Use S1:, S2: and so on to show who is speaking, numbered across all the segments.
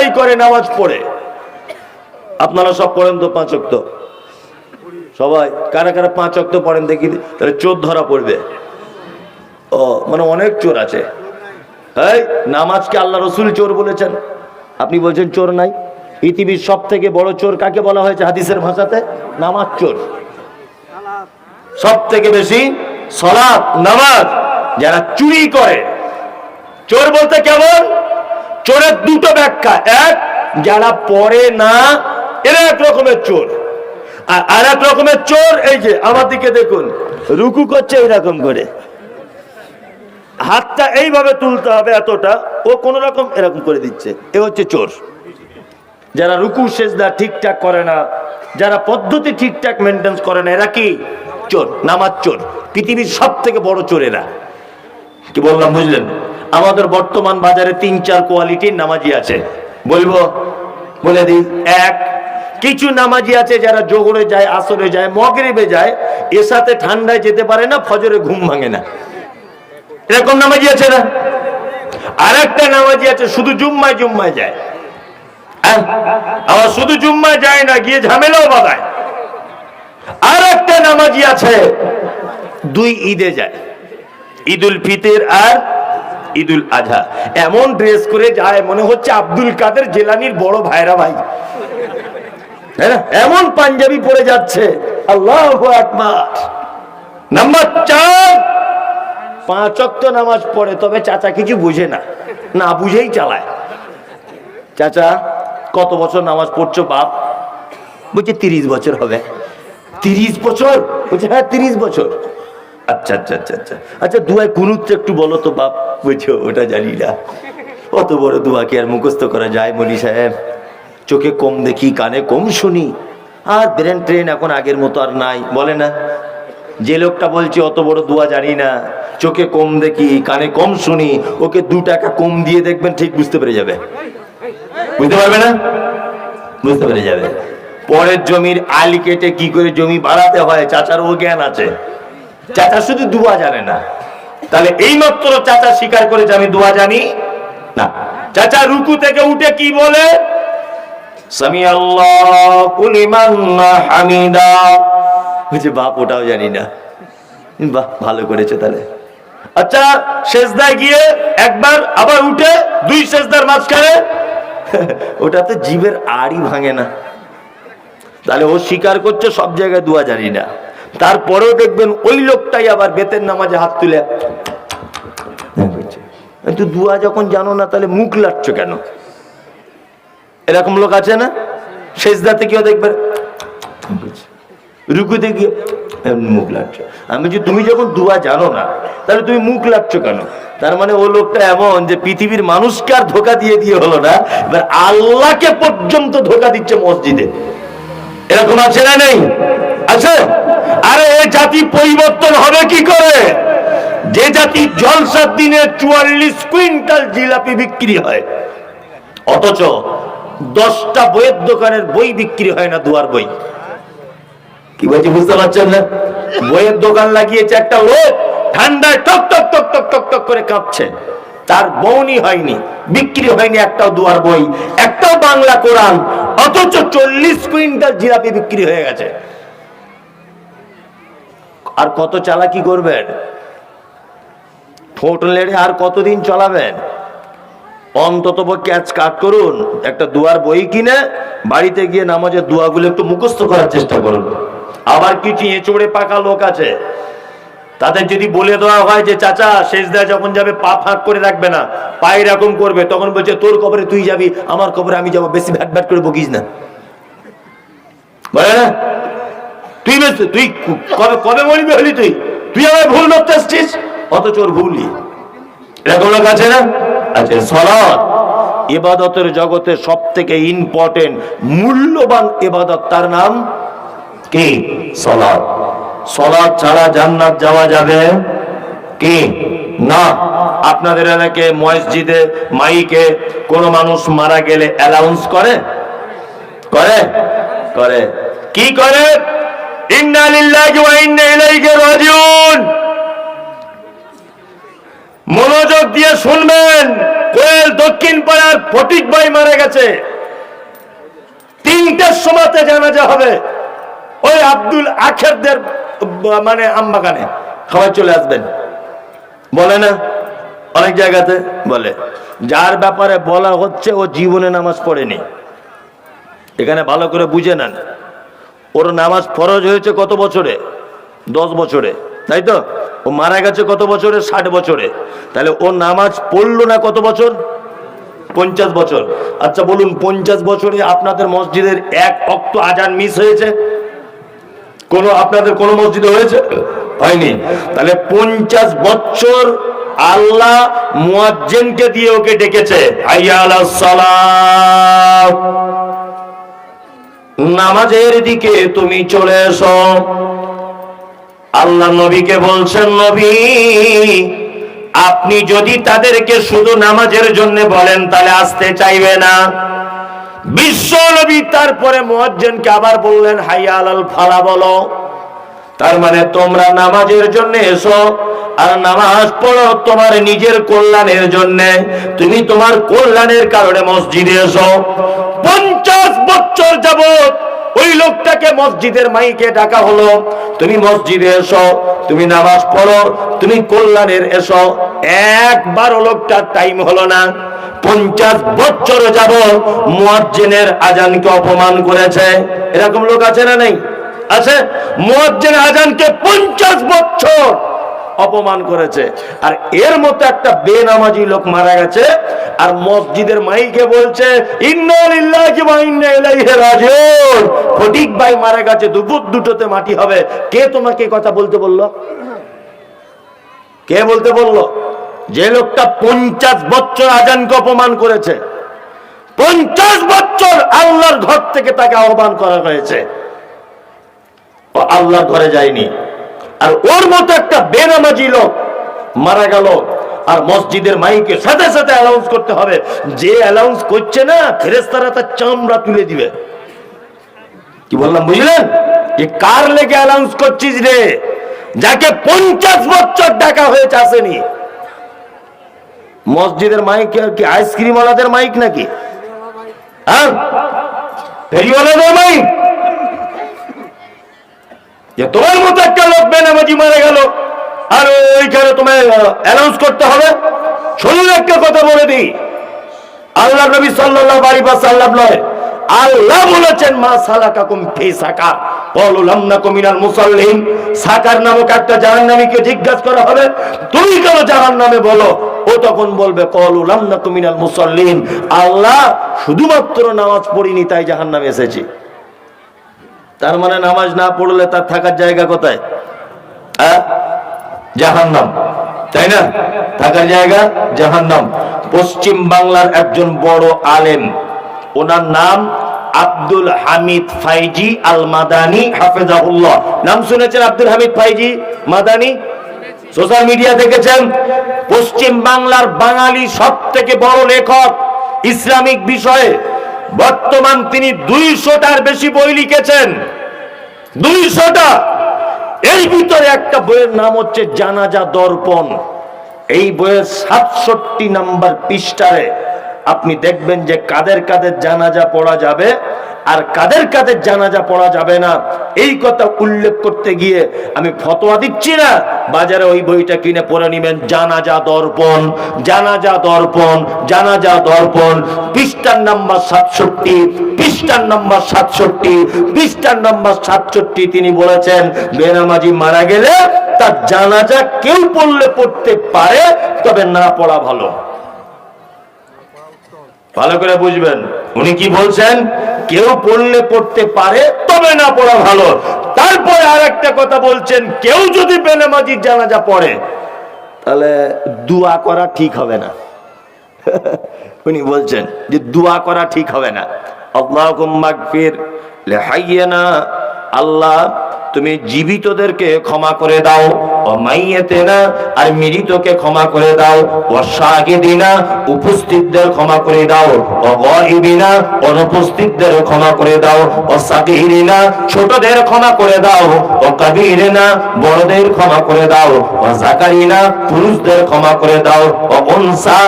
S1: আদায় করে নামাজ পড়ে। আপনারা সব পড়েন তো পাঁচ অক্ত সবাই কারা কারা পাঁচ অক্ত পড়েন দেখি, তাহলে চোর ধরা পড়বে। ও মানে অনেক চোর আছে। এই, নামাজকে আল্লাহ রসুল চোর বলেছেন। আপনি বলছেন চোর নাই। পৃথিবীর সব থেকে বড় চোর কাকে বলা হয়েছে হাদিসের ভাষাতে? নামাজ চোর। সব থেকে বেশি সলাপ নামাজ যারা চুরি করে। চোর বলতে কেমন? চোরের দুটো ব্যাখ্যা। এক, যারা পড়ে না, এরা এক রকমের চোর। আর এক রকমের চোর, এই যে, আমার দিকে দেখুন, রুকু করছে এইরকম করে। হাতটা এইভাবে তুলতে হবে এতটা, ও কোন রকম এরকম করে দিচ্ছে। এ হচ্ছে চোর। যারা রুকু সেজদা ঠিকঠাক করে না, যারা পদ্ধতি ঠিকঠাক মেনটেন্স করে না, এরা কি? চোর, নামাজ চোর। পৃথিবীর সব থেকে বড় চোর এরা। কি বললাম, বুঝলেন? আমাদের বর্তমান বাজারে তিন, চার কোয়ালিটির নামাজি আছে। বলব, বলে দিই, এক, কিছু নামাজি আছে যারা জোহরে যায়, আসরে যায়, মগরিবে যায়, এর সাথে ঠান্ডায় যেতে পারে না, ফজরে ঘুম ভাঙে না। এরকম নামাজি আছে না? আর একটা নামাজি আছে, শুধু জুম্মায় জুম্মায় যায়। হ্যাঁ? আবার শুধু জুম্মায় যায় না, গিয়ে ঝামেলাও বাঁধায়। আর একটা নামাজি আছে, দুই ঈদে যায়। ঈদুল ফিতের আর ঈদুল আজহা। এমন ড্রেস করে যায়, মনে হচ্ছে আব্দুল কাদের জেলানির বড় ভাইরা ভাই। এমন পাঞ্জাবি পরে যাচ্ছে। আল্লাহ নাম্বার চার, পাঁচ অক্ত নামাজ পড়ে, তবে চাচা কিছু বুঝে না। না বুঝেই চালায়। চাচা, কত বছর নামাজ পড়ছো বাপ? বলছে তিরিশ বছর হবে। তিরিশ বছর? বলছে হ্যাঁ তিরিশ বছর। আচ্ছা আচ্ছা আচ্ছা আচ্ছা। আচ্ছা দুয়ায় কুনুতটা একটু বলো তো, বাপ বুঝছ ওটা জানি না। অত বড় দুয়া কি আর মুখস্থ করা যায় মনি সাহেব? চোখে কম দেখি, কানে কম শুনি। আর ব্রেন ট্রেন এখন আগের মতো আর নাই, বলে না? যে লোকটা বলছে, অত বড় দুয়া জানি না। চোখে কম দেখি, কানে কম শুনি, ওকে দু টাকা কম দিয়ে দেখবেন, ঠিক বুঝতে পেরে যাবে। বুঝতে পারবে না? বুঝতে পেরে যাবে। পরের জমির আলি কেটে কি করে জমি বাড়াতে হয়, চাচার ও জ্ঞান আছে। চাচা শুধু দুয়া জানে না। তাহলে এই মাত্র চাচা স্বীকার করেছে, আমি দুয়া জানি? না। চাচা রুকু থেকে উঠে কি বলে? সামি আল্লাহ হামিদা। বলছে বাপ, ওটাও জানি না। বাহ, ভালো করেছে তাহলে। আচ্ছা শেষদায় গিয়ে একবার আবার উঠে দুই শেষদার মাঝখানে। ওটা তো জীবের আড়ই ভাঙে না। তাহলে ও স্বীকার করছে, সব জায়গায় দুয়া জানি না। তারপরেও দেখবেন ওই লোকটাই আবার বেতের নামাজে হাত তুলে কিন্তু দুয়া যখন জানো না, তাহলে মুখ লাটছ কেন? এরকম লোক আছে না? শেষদাতে কেউ দেখবেন রুকুতে গিয়ে মুখ লাগছে আমি যে তুমি যখন দুয়া জানো না, তাহলে তুমি মুখ লাগছো কেন? তার মানে ও লোকটা এমন যে পৃথিবীর মানুষকে আর ধোকা দিয়ে দিয়ে হলো না, এবার আল্লাহকে পর্যন্ত ধোকা দিচ্ছে মসজিদে। এরকম আছে না নেই? আছে? আরে এ জাতি পরিবর্তন হবে কি করে? যে জাতি জলসার দিনে চুয়াল্লিশ কুইন্টাল জিলাপি বিক্রি হয়, অথচ দশটা বইয়ের দোকানের বই বিক্রি হয় না দুয়ার বই। কি বলছি, বুঝতে পারছেন না? বইয়ের দোকান লাগিয়েছে একটা লোক ঠান্ডায় টক টক টক টক টক টক করে কাঁপছে। তার বউনি হয়নি, বিক্রি হয়নি একটাও দুয়ার বই, একটাও বাংলা কোরআন, অথচ চল্লিশ কুইন্টাল জিলাপি বিক্রি হয়ে গেছে। আর কত চালাকি করবেন? ঠোঁট লেড়ে আর কতদিন চলাবেন? অন্তত ক্যাচ কাট করুন, একটা দুয়ার বই কিনে বাড়িতে গিয়ে নামাজের দোয়াগুলো একটু মুখস্থ করার চেষ্টা করুন। আবার কিছু এঁচড়ে পাকা লোক আছে, তাদের যদি বলে দেওয়া হয় যে, চাচা, শেষ দেয় যখন যাবে, পা ফাঁক করে রাখবে না পা এরকম করবে, তখন বলছে, তোর কবরে তুই যাবি, আমার কবরে আমি যাব, বেশি ভ্যাট ভ্যাট করে বকিস না। বলে না? তুই তুই কবে কবে মরবি হলি তুই? তুই আমার ভুল ধরতে আসছিস? অথচ ওর ভুলই। এরকম লোক আছে না? আছে। সলাৎ। ইবাদতের জগতে সব থেকে ইম্পর্টেন্ট মূল্যবান এবাদত তার নাম কি? সলাৎ। সলাৎ ছাড়া জান্নাত যাওয়া যাবে কি? না। আপনাদের এলাকায় মসজিদে, মাইকে কোন মানুষ মারা গেলে অ্যালাউন্স করে? করে? করে। কি করে? মনোযোগ দিয়ে শুনবেন, কোয়েল দক্ষিণ পাড়ার ফটিক ভাই মারা গেছে। তিনটের সময়তে জানাজা হবে। ওই আব্দুল আখেরদের মানে আমবাগানে। সবাই চলে আসবেন। বলে না? অনেক জায়গাতে বলে। যার ব্যাপারে বলা হচ্ছে ও জীবনে নামাজ পড়েনি। এখানে ভালো করে বুঝে নেন। ওর নামাজ ফরজ হয়েছে কত বছরে? দশ বছরে। তাই তো? ও মারা গেছে কত বছরে? ষাট বছরে। তাহলে ও নামাজ পড়ল না কত বছর? পঞ্চাশ বছর। আচ্ছা বলুন, পঞ্চাশ বছরে আপনাদের মসজিদের এক অক্ত আজান মিস হয়েছে? কোন আপনাদের কোন মসজিদে হয়েছে? হয়নি। তাহলে পঞ্চাশ বছর আল্লাহ মুয়াজ্জিনকে দিয়ে ওকে ডেকেছে। আলাস সালাত। নামাজের দিকে তুমি চলে এসো। আল্লাহ নবীকে বলছেন, নবী, আপনি যদি তাদেরকে শুধু নামাজের জন্য বলেন, তাহলে আসতে চাইবে না। বিশ্ব নবী তারপরে মুয়াজ্জিনকে আবার বললেন হাইয়া আলাল ফালা বলো। তার মানে তোমরা নামাজের জন্য এসো, আর নামাজ পড়ো তোমার নিজের কল্যাণের জন্য। তুমি তোমার কল্যাণের কারণে মসজিদে এসো। পঞ্চাশ বছর যাবত ওই লোকটাকে মসজিদের মাইকে ডাকা হলো। তুমি মসজিদে এসো, তুমি নামাজ পড়ো, তুমি কল্যাণের এসো। একবারও লোকটার টাইম হলো না। পঞ্চাশ বছর যাব মুয়াজ্জিনের আজানকে অপমান করেছে। এরকম লোক আছে না নেই? আছে? মুয়াজ্জিন আজানকে পঞ্চাশ বছর অপমান করেছে। আর এর মতো একটা বেনামাজি লোক মারা গেছে, আর মসজিদের মাইকে বলছে ফটিক ভাই মারা গেছে দুপুর দুটোতে মাটি হবে। কে তোমাকে কথা বলতে বলল? কে বলতে বলল? যে লোকটা পঞ্চাশ বছর আজানকে অপমান করেছে। পঞ্চাশ বছর আল্লাহর ঘর থেকে তাকে আহ্বান করা হয়েছে। আল্লাহর ঘরে যায়নি। আর ওর মতো একটা বেনামাজি লোক মারা গেল। আর মসজিদের মাইকে সাথে সাথে অ্যালাউন্স করতে হবে। যে অ্যালাউন্স করছে না ফেরেস্তারা তার চামড়া তুলে দিবে। কি বললাম, বুঝলেন? যে কার লেগে অ্যালাউন্স করছিস রে? যাকে পঞ্চাশ বছর ডাকা হয়েছে আসেনি। মসজিদের মাইক কি আইসক্রিম ওয়ালাদের মাইক নাকি? হ্যাঁ? ফেরিওয়ালাদের মাইক? তোমার মতো একটা লোক বেনামাজি মারা গেল। আর ওইখানে তোমায় অ্যানাউন্স করতে হবে। শুনুন একটা কথা বলে দিই। আল্লাহ নবী সাল্লাল্লাহু আলাইহি ওয়াসাল্লাম নয়, আল্লাহ বলেছেন, মা সালাকাকুম ফি সাকার ক্বালু লাম নাকুম মিনাল মুসাল্লিন সাকার নামক একটা জাহান্নামীকে জিজ্ঞাসা করা হবে। তুমি কেন জাহান্নামে বলো? ও তখন বলবে ক্বালু লাম নাকুম মিনাল মুসাল্লিন আল্লাহ শুধুমাত্র নামাজ পড়িনি, তাই জাহান্নামে এসেছি। তার মানে নামাজ না পড়লে তার থাকার জায়গা কোথায়? হ্যাঁ? জাহান্নাম। তাই না? থাকার জায়গা জাহান্নাম। পশ্চিম বাংলার একজন বড় আলেম, ওনার নাম আব্দুল হামিদ ফাইজি আল মাদানি হাফেজাহুল্লাহ। নাম শুনেছেন আব্দুল হামিদ ফাইজি মাদানি? সোশ্যাল মিডিয়া দেখেছেন? পশ্চিম বাংলার বাঙালি সব থেকে বড় লেখক ইসলামিক বিষয়ে। বর্তমান তিনি দুইশোটার বেশি বই লিখেছেন। দুইশোটা এর ভিতরে একটা বইয়ের নাম হচ্ছে জানাজা দর্পণ। এই বইয়ের সাতষট্টি নাম্বার পৃষ্ঠায় আপনি দেখবেন যে কাদের কাদের জানাজা পড়া যাবে। আর কাদের কাদের জানাজা পড়া যাবে না? এই কথা উল্লেখ করতে গিয়ে আমি ফতোয়া দিচ্ছি না। বাজারে ওই বইটা কিনে পড়ে নিবেন। জানাজা দর্পণ জানাজা দর্পণ জানাজা দর্পণ। পৃষ্ঠার নাম্বার সাতষট্টি, পৃষ্ঠার নাম্বার সাতষট্টি, পৃষ্ঠার নাম্বার সাতষট্টি তিনি বলেছেন, বেনামাজি মারা গেলে তার জানাজা কেউ পড়লে পড়তে পারে, তবে না পড়া ভালো। ভালো করে বুঝবেন। উনি কি বলছেন? কেউ পড়লে পড়তে পারে, তবে না পড়া ভালো। তারপরে আর একটা কথা বলছেন, কেউ যদি বেনামাজির জানাজা পড়ে, তাহলে দোয়া করা ঠিক হবে না। উনি বলছেন যে দোয়া করা ঠিক হবে না। আল্লাহর আল্লাহ, তুমি জীবিতদেরকে ক্ষমা করে দাও। আর মৃতকে ক্ষমা করে দাও। ও শাহিদিনা উপস্থিতদের ক্ষমা করে দাও। অনুপস্থিতদের ক্ষমা করে দাও। সাগীরিনা, ছোটদের ক্ষমা করে দাও। বড়দের ক্ষমা করে দাও। ও জাকারিনা, পুরুষদের ক্ষমা করে দাও। ও উনসা,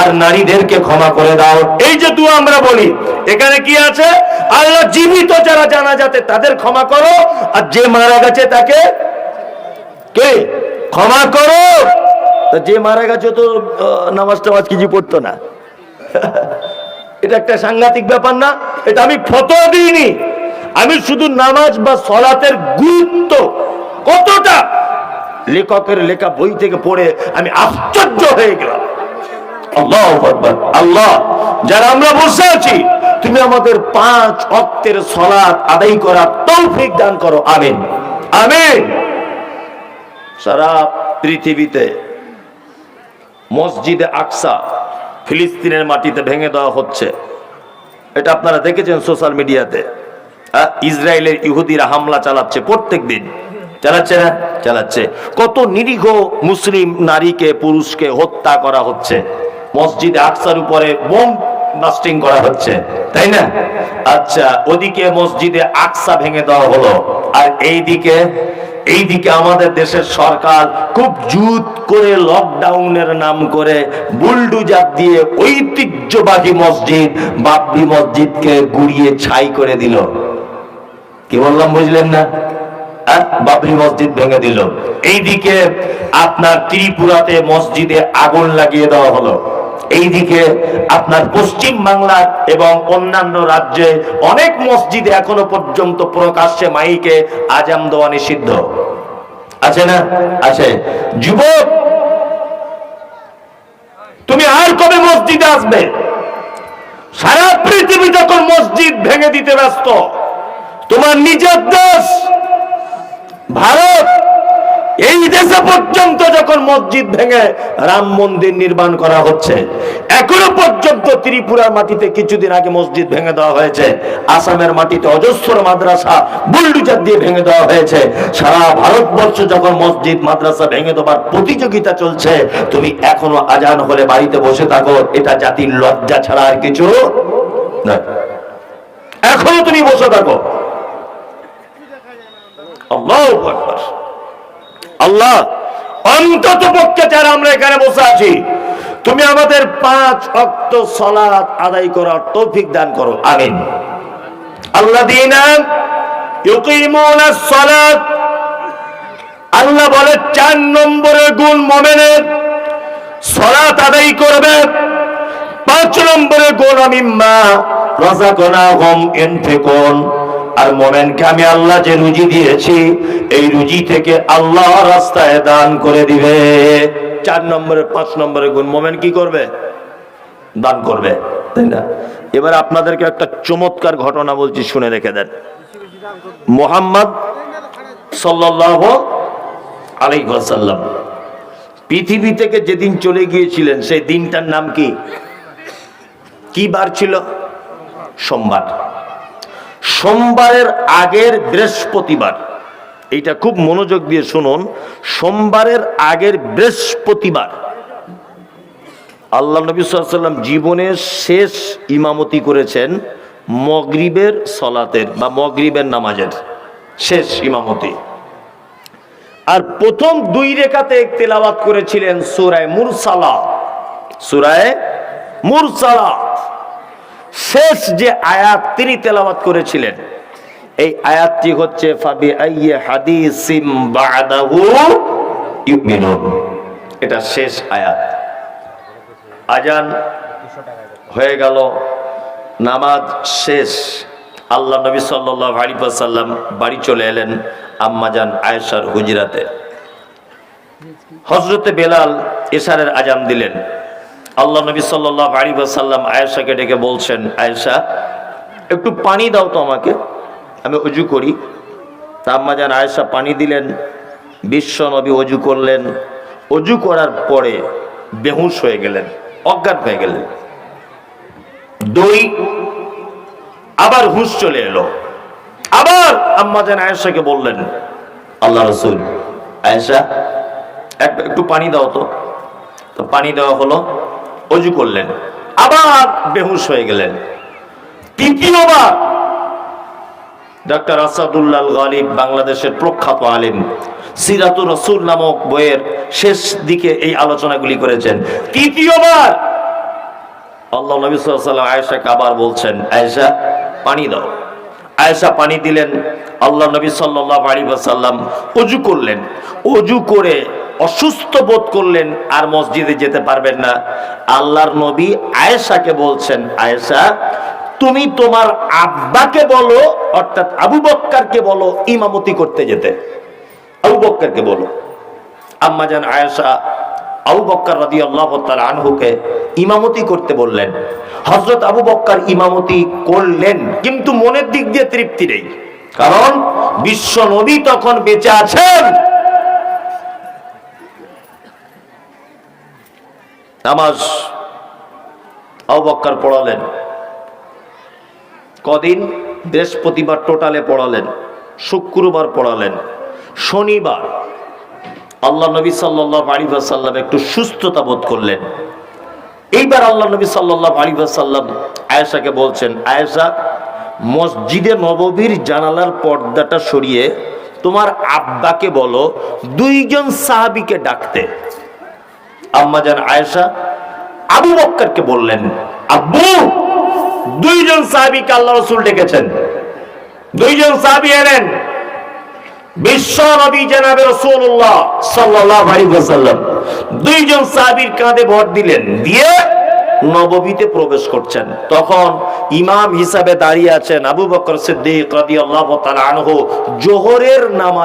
S1: আর নারীদেরকে ক্ষমা করে দাও। এই যে দোয়া আমরা বলি, এখানে কি আছে? আল্লাহ জীবিত যারা জানা যাতে তাদের ক্ষমা করো। আর যে মারা গেছে তাকে কে? ক্ষমা করো! যে মারা গেছে তো নামাজ টামাজ কিছু পড়তো না। এটা একটা সাংঘাতিক ব্যাপার না, এটা আমি ফতোয়া দিইনি। আমি শুধু নামাজ বা সলাতের গুরুত্ব কতটা লেখকের লেখা বই থেকে পড়ে আমি আশ্চর্য হয়ে গেলাম। আল্লাহ আল্লাহ! যারা আমরা বসে আছি, তুমি আমাদের পাঁচ অক্তের সলাৎ আদায় করার তৌফিক দান করো, আমিন। আমিন! সারা পৃথিবীতে মসজিদে আকসা ফিলিস্তিনের মাটিতে ভেঙে দেওয়া হচ্ছে। এটা আপনারা দেখেছেন সোশ্যাল মিডিয়াতে। আহ, ইসরায়েলের ইহুদিরা হামলা চালাচ্ছে প্রত্যেক দিন চালাচ্ছে না? চালাচ্ছে। কত নিরীহ মুসলিম নারীকে পুরুষকে হত্যা করা হচ্ছে। মসজিদে আকসার উপরে বোম বাস্টিং করা হচ্ছে। তাই না? আচ্ছা ওদিকে মসজিদে আকসা ভেঙে দেওয়া হলো। আর এইদিকে এইদিকে আমাদের দেশের সরকার খুব জুত করে লকডাউনের নাম করে বুলডুজার দিয়ে ঐতিহ্যবাহী মসজিদ বাবরি মসজিদকে গুড়িয়ে ছাই করে দিল। কি বললাম বুঝলেন না? আহ, বাবরি মসজিদ ভেঙে দিল। এইদিকে আপনার ত্রিপুরাতে মসজিদে আগুন লাগিয়ে দেওয়া হলো। এইদিকে আপনার পশ্চিম বাংলার এবং অন্যান্য রাজ্যে অনেক মসজিদে এখনও পর্যন্ত প্রকাশ্যে মাইকে আজাম দেওয়া নিষিদ্ধ। আছে না? আছে। যুবক! তুমি আর কবে মসজিদে আসবে? সারা পৃথিবী যখন মসজিদ ভেঙে দিতে ব্যস্ত, তোমার নিজের দেশ, ভারত এই দেশে পর্যন্ত যখন মসজিদ ভেঙে রাম মন্দির নির্মাণ করা হচ্ছে, এখনও পর্যন্ত ত্রিপুরার মাটিতে কিছুদিন আগে মসজিদ ভেঙে দেওয়া হয়েছে। আসামের মাটিতে অজস্র মাদ্রাসা বুলডুজার দিয়ে ভেঙে দেওয়া হয়েছে। সারা ভারতবর্ষ যখন মসজিদ, মাদ্রাসা ভেঙে দেওয়ার প্রতিযোগিতা চলছে, তুমি এখনও আজান হলে বাড়িতে বসে থাকো, এটা জাতির লজ্জা ছাড়া আর কিছু নয়। এখনও তুমি বসে থাকো। আল্লাহু আকবার। আল্লাহ, অন্তত পক্ষে যারা আমরা এখানে বসে আছি, তুমি আমাদের পাঁচ অক্ত সলাৎ আদায় করার তৌফিক দান করো, আমিন। আল্লাহ সলাৎ। আল্লাহ বলে, চার নম্বরের গুণ মোমেনের সলাৎ আদায় করবে। পাঁচ নম্বরের গুণ আমি মা রাজাকনা হম এনফেকন আর মোমেনকে আমি আল্লাহ যে রুজি দিয়েছি, এই রুজি থেকে আল্লাহ রাস্তায় দান করে দিবে। চার নম্বরে, পাঁচ নম্বরে গুণ, মোমেন কি করবে? দান করবে, তাই না? এবার আপনাদেরকে একটা চমৎকার ঘটনা বলছি, শুনে রেখে দেন। মোহাম্মদ সাল্লাহ আলাইসাল্লাম পৃথিবী থেকে যেদিন চলে গিয়েছিলেন, সেই দিনটার নাম কি? কি বার ছিল? সোমবার। সোমবারের আগের বৃহস্পতিবার। এইটা খুব মনোযোগ দিয়ে শুনুন, সোমবারের আগের বৃহস্পতিবার। আল্লাহ নবী সাল্লাম জীবনের শেষ ইমামতি করেছেন মগরিবের সলাতের বা মগরিবের নামাজের শেষ ইমামতি। আর প্রথম দুই রেখাতে তেলাওয়াত করেছিলেন সুরায় মুরসালা। সুরায় মুরসালা। শেষ যে আয়াত তিনি তেলাওয়াত করেছিলেন, এই আয়াতটি হচ্ছে ফাবি আইয়ে এটা শেষ আয়াত। আজান হয়ে গেল, নামাজ শেষ। আল্লাহ নবী আলিফাসাল্লাম বাড়ি চলে এলেন আম্মাজান আয়েশার হুজরাতে। হজরতে বেলাল এশারের আজান দিলেন। আল্লাহ নবী সাল্লাহ আলিফাসাল্লাম আয়েশাকে ডেকে বলছেন, আয়েশা, একটু পানি দাও তো আমাকে, আমি অজু করি। তা আম্মাজান আয়েশা পানি দিলেন, বিশ্ব নবী অজু করলেন। অজু করার পরে বেহুশ হয়ে গেলেন, অজ্ঞান হয়ে গেলেন। দই, আবার হুঁশ চলে এলো। আবার আম্মাজান আয়েশাকে বললেন, আল্লাহ রসুল, আয়েশা এক- একটু পানি দাও তো। তো পানি দেওয়া হলো। অজু করলেন, আবার বেহুশ হয়ে গেলেন। তৃতীয়বার ডাক্তার আসাদুল্লাহ গালিব বাংলাদেশের প্রখ্যাত আলিম সিরাতুর রসুল নামক বইয়ের শেষ দিকে এই আলোচনাগুলি করেছেন। তৃতীয়বার আল্লাহ নবী সাল্লাম আবার বলছেন, আয়েশা, পানি দাও। আয়েশা পানি দিলেন, আল্লাহ নবী সাল্লাহ আলী সাল্লাম অজু করলেন। অজু করে অসুস্থ বোধ করলেন আর মসজিদে যেতে পারবেন না। আল্লাহর নবী আয়েশাকে বলছেন, আয়েশা, তুমি তোমার আব্বাকে বলো, অর্থাৎ আবু বক্কারকে বলো, ইমামতি করতে যেতে। আবু বক্কারকে বলো। আম্মাজান আয়েশা আবু বক্কর রাদি আল্লাহ আনহুকে ইমামতি করতে বললেন। হজরত আবু বক্কর ইমামতি করলেন, কিন্তু মনের দিক দিয়ে তৃপ্তি নেই। কারণ বিশ্ব নবী তখন বেঁচে আছেন। নামাজ আবু বক্কর পড়ালেন। কদিন বৃহস্পতিবার টোটালে পড়ালেন, শুক্রবার পড়ালেন। শনিবার আল্লাহ নবী সাল্লাহ আলী সাল্লাম একটু সুস্থতা বোধ করলেন। এইবার আল্লাহ নবী সাল্লাহ আলী সাল্লাম আয়েশাকে বলছেন, আয়েশা, মসজিদে নববীর জানালার পর্দাটা সরিয়ে তোমার আব্বাকে বলো, দুইজন সাহাবিকে ডাকতে। আম্মা জান আয়েশা আবু বক্করকে বললেন, আব্বু, দুইজন সাহাবিকে আল্লাহ রসুল ডেকেছেন। দুইজন সাহাবি এলেন, বিশ্ব নবী জানাবে রসুল্লাহ সাল্লাল্লাহু আলাইহি ওয়াসাল্লাম। দুইজন সাহাবীর কাঁধে ভর দিলেন, দিয়ে নববীতে প্রবেশ করছেন। তখন ইমাম হিসাবে দাঁড়িয়ে আছেন আবু বকর সিদ্দিক রাদিয়াল্লাহু তাআলা আনহু, জোহরের নামাজ